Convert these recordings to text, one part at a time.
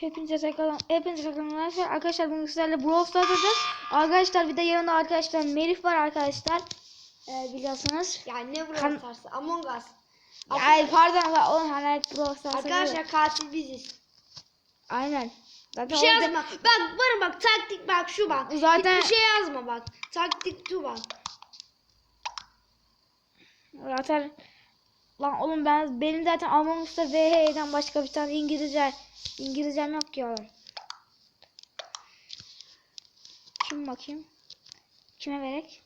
Hepinize tekrardan hepinize tekrardan arkadaşlar. Arkadaşlar bugün sizlerle Brawl Stars. Arkadaşlar bir de yanında arkadaşlar Melih var arkadaşlar. Ee, biliyorsunuz. Yani ne Kan- Brawl Stars'ı? Among Us. Ay pardon oğlum hani Brawl Stars Arkadaşlar katil biziz. Aynen. Zaten Bir şey orada- yazma. Bak bana bak taktik bak şu bak. Zaten- Hiçbir şey yazma bak. Taktik şu bak. Zaten lan oğlum ben benim zaten Among Us'ta VH'den başka bir tane İngilizce İngilizcem yok ki oğlum. Kim bakayım? Kime verek?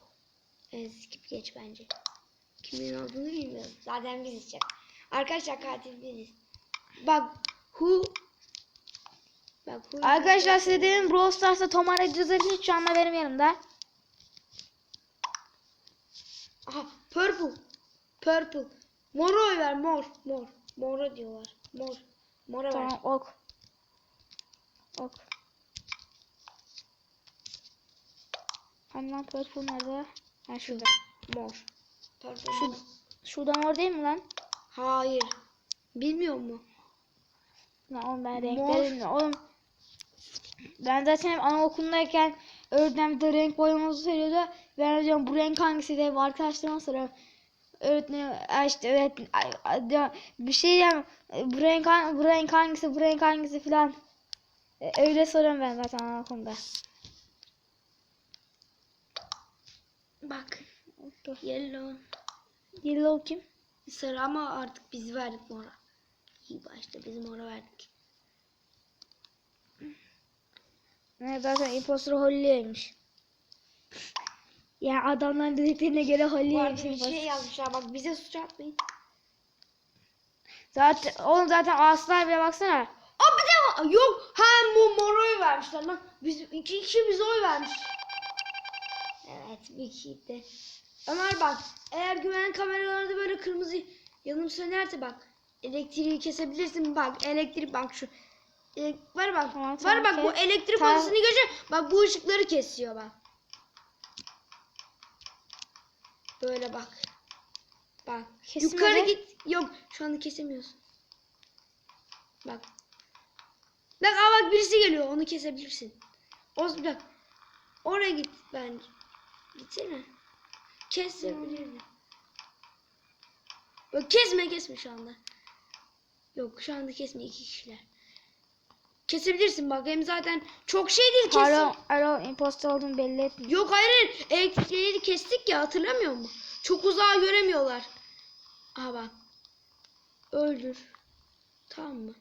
Ee, skip geç bence. Kimin olduğunu bilmiyorum. Zaten biz içeceğiz. Arkadaşlar katil biziz. Bak who Bak who Arkadaşlar size dedim Brawl Stars'ta Tomara Cızırcı şu anda benim yanımda. Aha purple. Purple. Mora oy ver mor. Mor. Mora diyorlar. Mor. Mora ver. Tamam ok. Ok. Hani lan purple nerede? Ha şurada. Mor. Purple. Şu, şurada mor değil mi lan? Hayır. Bilmiyor mu? Lan oğlum ben Mor. renkleri bilmiyorum. Oğlum ben zaten anaokulundayken öğretmen de renk boyamamızı söylüyordu. Ben diyorum bu renk hangisi diye arkadaşlarıma soruyorum. Öğretmenim "Aa işte öğretmen ay- ay," diyor, bir şey diyeyim bu renk bu renk hangisi bu renk hangisi filan. E, Öyle soruyorum ben zaten anaokulunda. Bak. Yellow. Yellow kim? Sarı ama artık biz verdik mora. İyi başta biz mora verdik. Ne zaten impostor Holly'ymiş. Ya adamların dediklerine göre Bu arada Holly'ymiş. bir şey yazmışlar bak bize suç atmayın. Zaten oğlum zaten aslar bile baksana. Aa bir de. Yok ha bu mora oy vermişler lan. Biz iki kişi bize oy vermiş. Evet bir kişi de. Ömer bak eğer güvenlik kameralarında böyle kırmızı yanım sönerse bak elektriği kesebilirsin bak elektrik bak şu e, var bak Tamam, var tamam, bak bu kes. elektrik Tamam. odasını görece bak bu ışıkları kesiyor bak. Böyle bak. Bak. Kesin Yukarı git. Yok şu anda kesemiyorsun. Bak. Bak aa bak birisi geliyor onu kesebilirsin. O bak. Oraya git bence. Gitsene. Kesebilirim. Bak kesme kesme şu anda. Yok şu anda kesme iki kişiler. Kesebilirsin bak hem zaten çok şey değil kesin. Alo, alo impostor olduğunu belli etmiyor. Yok hayır elektrikleri kestik ya hatırlamıyor musun? Çok uzağa göremiyorlar. Aha bak. Öldür. Tamam mı?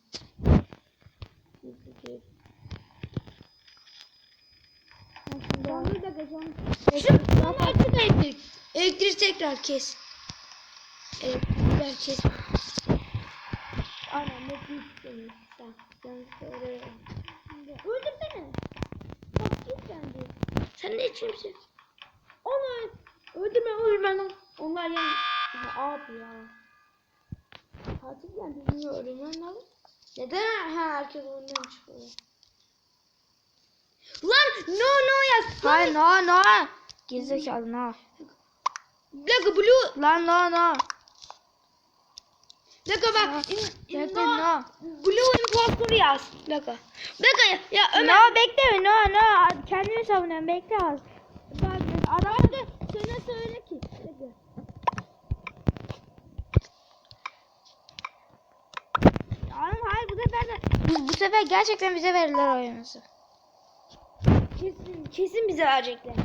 Ama açık elektrik. Elektriği tekrar kes. Elektrikler kes. Oraya. Öldürsene. Bak git bence. Sen ne içimsin? Onu öldürme öldürme lan. Onlar yani. Ya abi ya. Tatil geldi bilmiyorum ben lan. Neden ha, herkes oyundan çıkıyor? Lan no no yaz. Hayır no no. Gerizekalı no. Black blue. Lan no no. Black bak. İn, Bekle no. Blue impostor yaz. Black. Black ya, ya Ömer. No bekle no no. Kendimi savunuyorum bekle az. Bak, adam da sana söyle ki. Bekle. Oğlum hayır bu sefer de bu, bu sefer gerçekten bize verirler oyunuzu. Kesin kesin bize verecekler.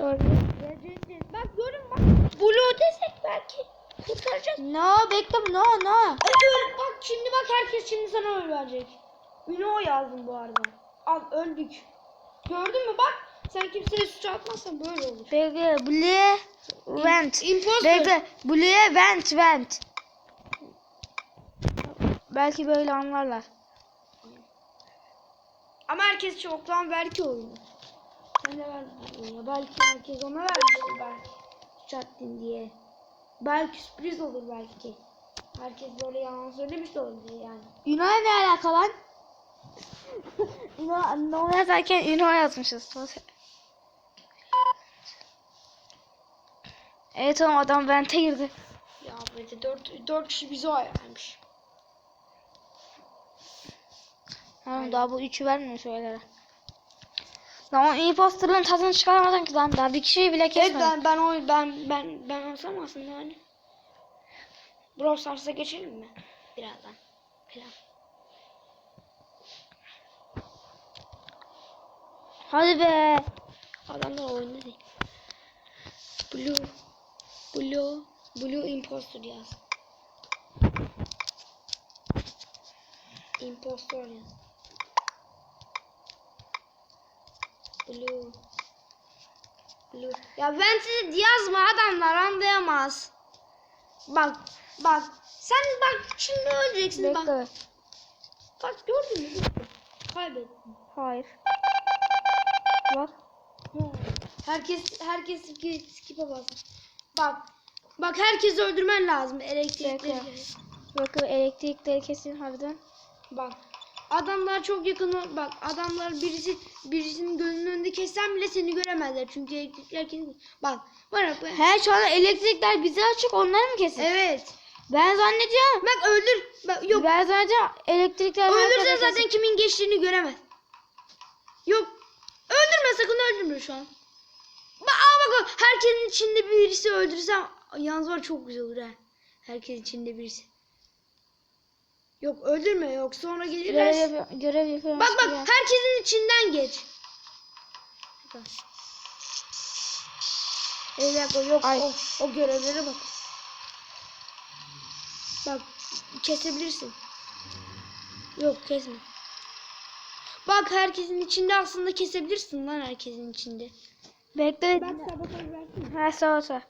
Verecekler. Bak görün bak. Blue desek belki kurtaracağız. No bekle no no. Öl, bak şimdi bak herkes şimdi sana öl verecek. Ünlü yazdım bu arada. Al öldük. Gördün mü bak. Sen kimseye suç atmazsan böyle olur. Bekle Blue vent. Imposter. Bekle Blue vent vent. Belki böyle anlarlar. Ama herkes çoktan belki oyunu. Sen de ya. Belki herkes ona vermiştir belki. Suç attın diye. Belki sürpriz olur belki. Herkes böyle yalan söylemiş de olabilir yani. Yunan ne alaka lan? Yunan no yazarken Yunan yazmışız. Evet oğlum adam vente girdi. Ya böyle dört, dört kişi bize oy vermiş. Tamam daha bu üçü vermiyor şeylere. Lan o imposterların tadını çıkaramadın ki lan daha bir kişiyi bile Evet kesmedin. ben ben o ben ben ben olsam aslında yani. Brawl Stars'a geçelim mi? Birazdan. Falan. Hadi be. Adamlar oyunda değil. Blue. Blue. Blue Imposter yaz. Impostor yaz. Blue. Blue. Ya ben size yazma adamlar anlayamaz. Bak bak sen bak şimdi öleceksin bak. Bekle. Bak gördün mü? Kaybettin. Hayır. Bak. Herkes herkes skip- skip'e basın. Bak. Bak herkesi öldürmen lazım elektrikleri. Bakın elektrikleri kesin harbiden. Bak. Adamlar çok yakın. Bak adamlar birisi birisinin gözünün önünde kessen bile seni göremezler. Çünkü elektrikler kesin. Bak. Bak. bak. He şu anda elektrikler bize açık onları mı kesin? Evet. Ben zannediyorum. Bak öldür. Bak yok. Ben zannediyorum elektrikler Öldürse zaten kesin. kimin geçtiğini göremez. Yok. Öldürme sakın öldürme şu an. Bak, aa bak herkesin içinde birisi öldürsem yalnız var çok güzel olur ha. Herkesin içinde birisi. Yok öldürme yok sonra Görev, gelirler. yapıyor, görev yapıyorum. Bak bak Ya. herkesin içinden geç. Bak. Bir dakika yok Ay. o, o görevlere bak. Bak kesebilirsin. Yok kesme. Bak herkesin içinde aslında kesebilirsin lan herkesin içinde. Bekle. Ben sabotaj versin. Ha sağ.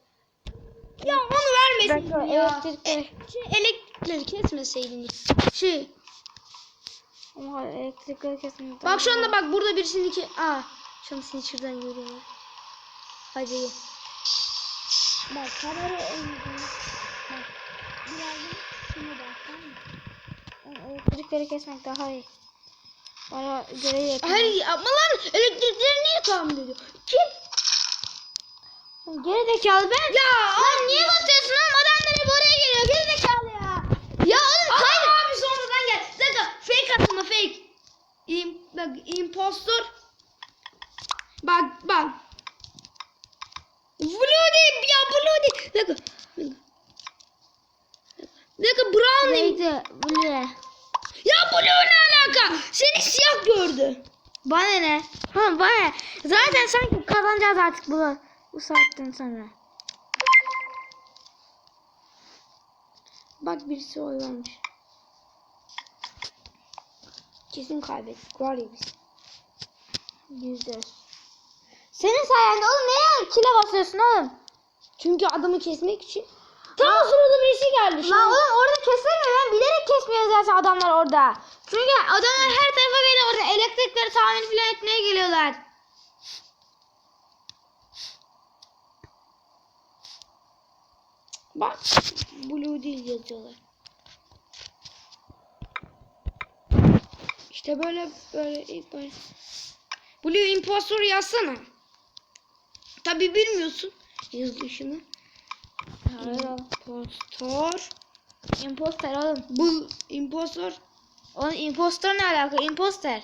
Ya onu vermesin Bekle ya. elektrikleri. Şey, elektrikleri kesmeseydin. Şey. Oha elektrikleri kesin. Bak şu anda bak burada birisinin iki. Aa. Şu an seni şuradan görüyorlar. Hadi. Bak kamera önünde. Bak. Birazdan şuna bak tamam? Elektrikleri kesmek daha iyi. Bana görev yapıyorum. Hayır yapma lan. Elektrikleri niye tamir ediyor? Kim? Geri zekalı ben. Ya Lan niye basıyorsun oğlum? Adamlar hep oraya geliyor. Geri zekalı ya. Ya oğlum Aa, kaydı. abi sonradan gel. Bir dakika. Fake atma fake. İm, bak impostor. Bak bak. Blue değil ya blue. Bir dakika. Dakika. Brown değil. Bekle. Bu ne? Ya blue ne alaka? Seni siyah gördü. Bana ne? Ha bana ne? Zaten sanki kazanacağız artık bunu. Bu saatten sonra. Bak birisi oy vermiş. Kesin kaybettik var ya biz. Yüz. Senin sayende oğlum neye kile basıyorsun oğlum? Çünkü adamı kesmek için. Tam o sırada birisi geldi. Şu Lan an- oğlum orada kesilmiyor. Ben bilerek kesmiyor zaten adamlar orada. Çünkü adamlar her tarafa geliyor orada. Elektrikleri tamir falan etmeye geliyorlar. Bak blue değil yazıyorlar. İşte böyle böyle böyle. Blue impostor yazsana. Tabi bilmiyorsun yazılışını. Impostor. Imposter oğlum. Bu impostor. Oğlum impostor ne alaka? Imposter.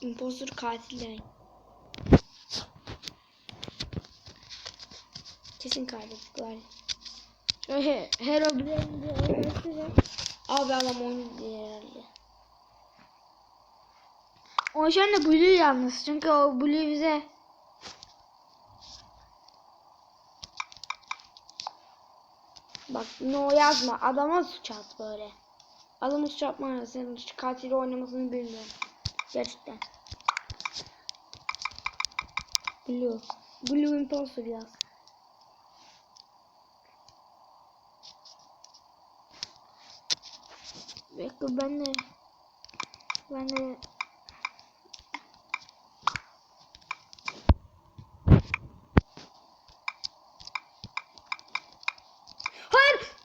Impostor katil demek. Kesin kaybettik var. Şöyle Herobrine diye öğretiyor. Abi adam diye herhalde. O şu anda Blue yalnız. Çünkü o Blue bize Bak no yazma. Adama suç at böyle. Adama suç atma. Senin katili oynamasını bilmiyorum. Gerçekten. Blue. Blue Imposter yaz. Bekle ben de ben de Hayır.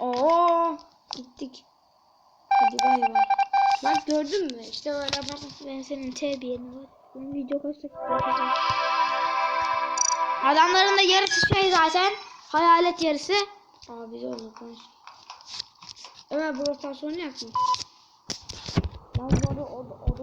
Oo, gittik. Hadi bay bay. Bak gördün mü? İşte böyle bak. ben senin terbiyeni var. Ben video kaç dakika. Adamların da yarısı şey zaten. Hayalet yarısı. Abi biz onu konuş. Ömer Stars oynayak mı? Ben bu arada o, o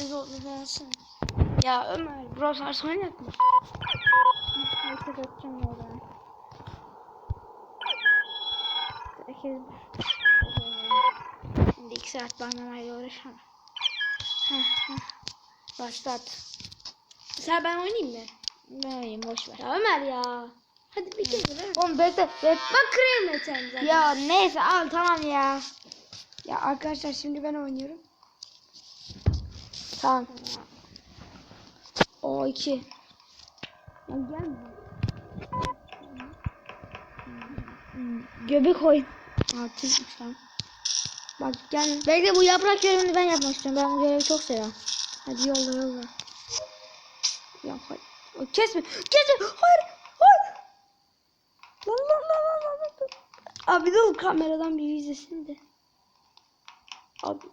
dokunucusuyum. Herkes olsun. Ya Ömer Brawl Stars oynayak mı? Neyse bakacağım oradan. Herkes... Şimdi iki saat banlamayla uğraşamam. Başlat. Sen ben oynayayım mı? Ben oynayayım boş ver. Ya Ömer ya. Hadi bir kez ver. Oğlum bekle. bekle. Bak kırayım zaten. Ya neyse al tamam ya. Ya arkadaşlar şimdi ben oynuyorum. Tamam. O iki. Ya. Göbek oyun. Altıymış lan. Bak gel. Bekle bu yaprak görevini ben yapmak istiyorum. Ben bu görevi çok seviyorum. Hadi yolla yolla. Ya hayır. Ay, Kesme. Kesme. Hayır. Hayır. Lan lan lan lan lan. Abi dur kameradan bir izlesin de. Abi.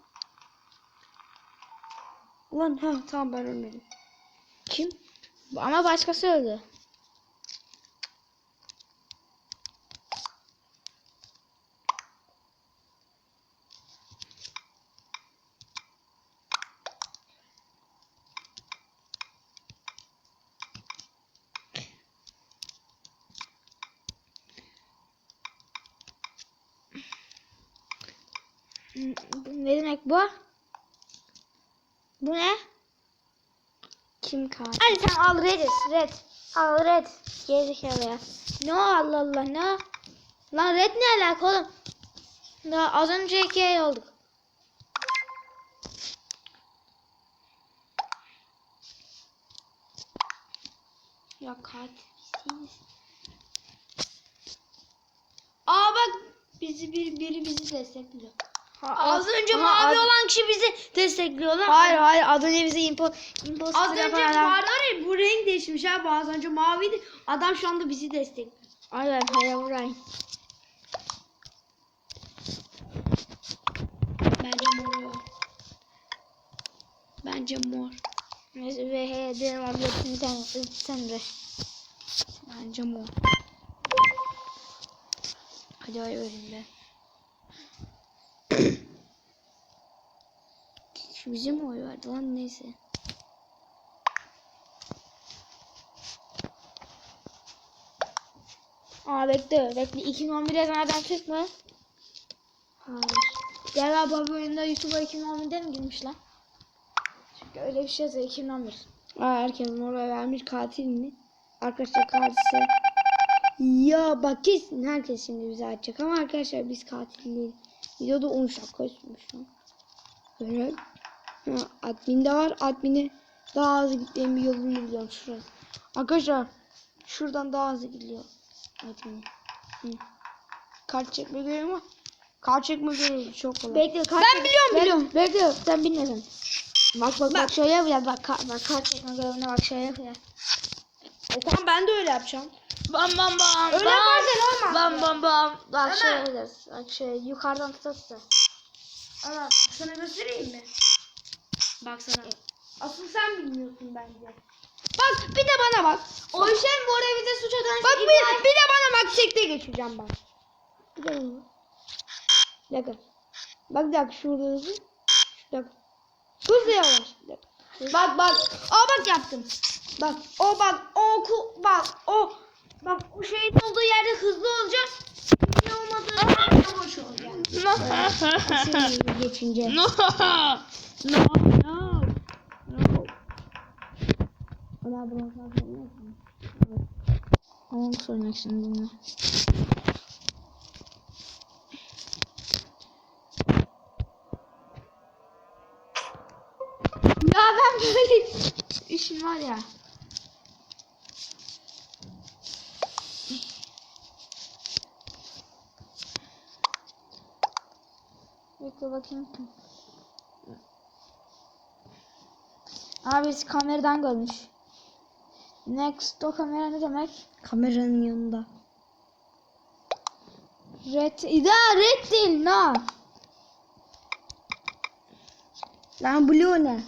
Lan ha tamam ben ölmedim. Kim? Ama başkası öldü. Ne demek bu? Bu ne? Kim katil? Al red. Al red. Gerizekalı ya. Ne o Allah Allah ne o? Lan red ne alaka oğlum? Daha az önce iki el olduk. Ya katil biziz. Aa bak bizi bir biri bizi destekliyor. Az önce Aha, mavi az- olan kişi bizi destekliyor lan. Hayır hayır az önce bizi impo imposter Az önce vardı var ya bu renk değişmiş abi. Az önce maviydi. Adam şu anda bizi destekliyor. Aynen hayır vurayım. Bence mor. Bence mor. Neyse ve he derim abi sen sen de. Bence mor. Hadi ay öleyim be. Bize mi oy verdi lan neyse. Aa bekle bekle 2011 yazan adam Türk mü? Hayır. Galiba bu oyunda YouTube'a 2011'de mi girmiş lan? Çünkü öyle bir şey yazıyor 2011. Aa, herkes mora vermiş katil mi? Arkadaşlar katilse. Ya bak kesin herkes şimdi bizi açacak ama arkadaşlar biz katil değil. Videoda 13 dakika sürmüş lan. Böyle. Ha, admin de var. Admin'e daha hızlı gitmenin bir yolunu biliyorum şurası. Arkadaşlar şuradan daha hızlı gidiyor. Admin. Hı. Kart çekme görevi var. Kart çekme görevi çok kolay. Bekle kart Ben biliyorum, biliyorum. Bekle sen bilmiyorsun. Bak bak bak şöyle yapacağız bak kart bak kart çekme görevine bak şöyle yapacağız. E tamam ben de öyle yapacağım. Bam bam bam. Öyle yaparsan olmaz. Bam bam bam. Bak şöyle yapacağız. Bak şöyle yukarıdan tutarsa. Ama sana göstereyim mi? Bak sana. Asıl sen bilmiyorsun bence. Bak bir de bana bak. O işlem bu arada bize suç atan Bak bir, bir de bana bak çekte geçeceğim ben. Bir de bana. Bir dakika. Bak bir dakika şurada hızlı. Bir dakika. Hızlı yavaş. Bir dakika. Bak bak. Aa bak yaptım. Bak o bak o ku bak o bak o şeyin olduğu yerde hızlı olacak. Olmadığı geçince. No. No. No. No. Ona bunu saklayayım. Tamam sormak şimdi bunu. Ya ben böyle işim var ya. Bekle bakayım. Abi biz kameradan görmüş. Next o kamera ne demek? Kameranın yanında. Red. İda red değil no. Lan Blue ne?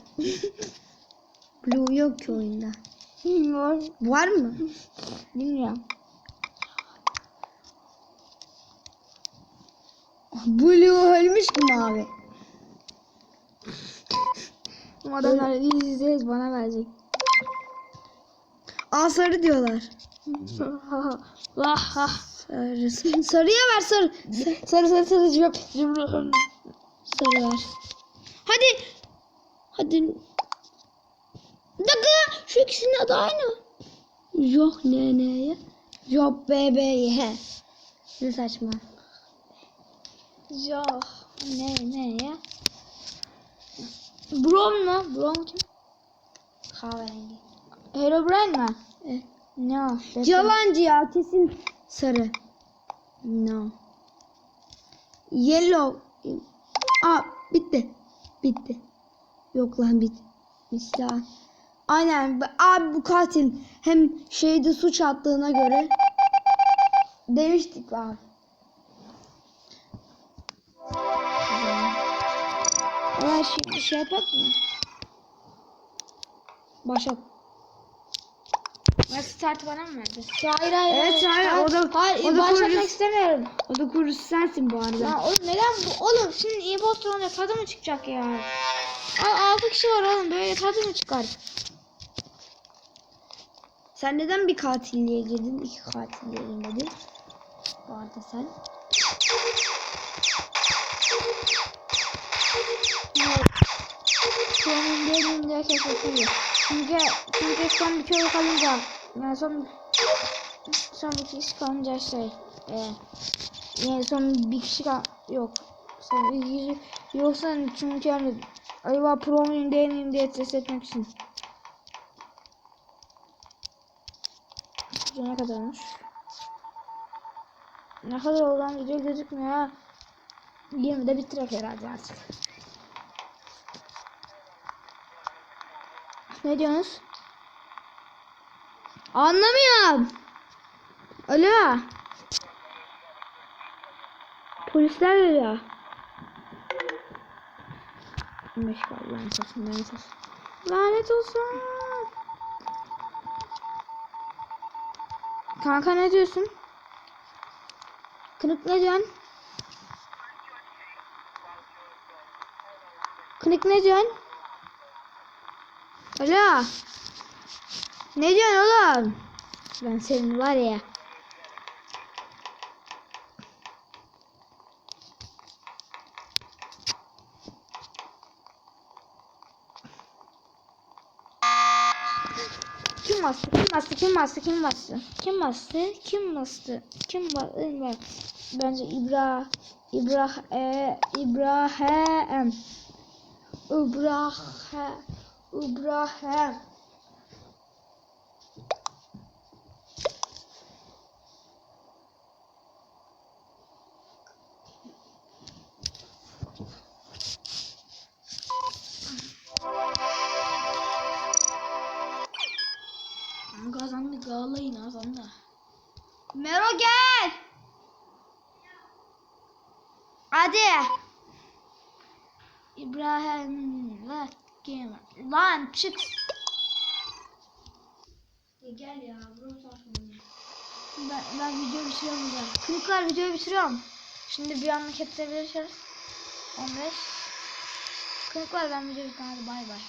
Blue yok ki oyunda. Bilmiyorum. Var mı? Bilmiyorum. Blue ölmüş ki mavi. Bu adamlar izleyeceğiz bana verecek. Aa sarı diyorlar. Vah ha. Sarı. Sarıya ver sarı. Sarı sarı sarı cıvap. Sarı ver. Hadi. Hadi. Bir dakika. Şu ikisinin adı aynı. Yok ne neye? Yok bebeğe. Ne saçma. Ya ne ne ya? Brom mu? Brom kim? Kahverengi. Herobrine mi? Evet. No. Yalancı ya kesin sarı. No. Yellow. Aa bitti. Bitti. Yok lan bit. Bitti. ha. Aynen. Abi bu katil. Hem şeyde suç attığına göre. Demiştik abi. Ama şimdi şey yapak mı? Başlat. Nasıl start bana mı verdi? Hayır hayır. Evet, hayır, o da- hayır, o da başlatmak kurucu- istemiyorum. O da kurucu sensin bu arada. Ya oğlum neden bu? Oğlum şimdi impostor olunca tadı mı çıkacak ya? Aa, 6 kişi var oğlum böyle tadı mı çıkar? Sen neden bir katilliğe girdin? İki katilliğe girmedin. Bu arada sen. Sonun benim diye keşfediliyor. Çünkü, çünkü son bir kere kalınca yani son son bir kişi kalınca şey e, yani son bir kişi kal yok son bir kişi yoksa çünkü yani acaba pro muyum değil diye test etmek için. Video ne kadar olmuş? Ne kadar olan video gözükmüyor ha. 20'de bitirek herhalde artık. Ne diyorsunuz? Anlamıyorum. Alo. Polisler geliyor. Meşgal lanet olsun lanet olsun. Lanet olsun. Kanka ne diyorsun? Kınık ne diyorsun? Kınık ne diyorsun? Alo. Ne diyorsun oğlum? Ben senin var ya. Kim bastı? Kim bastı? Kim bastı? Kim bastı? Kim bastı? Kim bastı? Kim bastı? Bence İbra İbra e, İbrahim İbrahim İbrahim Lan çık. Gel ya. Ben, ben videoyu bitiriyorum burada. Klikler videoyu bitiriyorum. Şimdi bir anlık hep de 15. Klikler ben videoyu bitirdim. Hadi bay bay.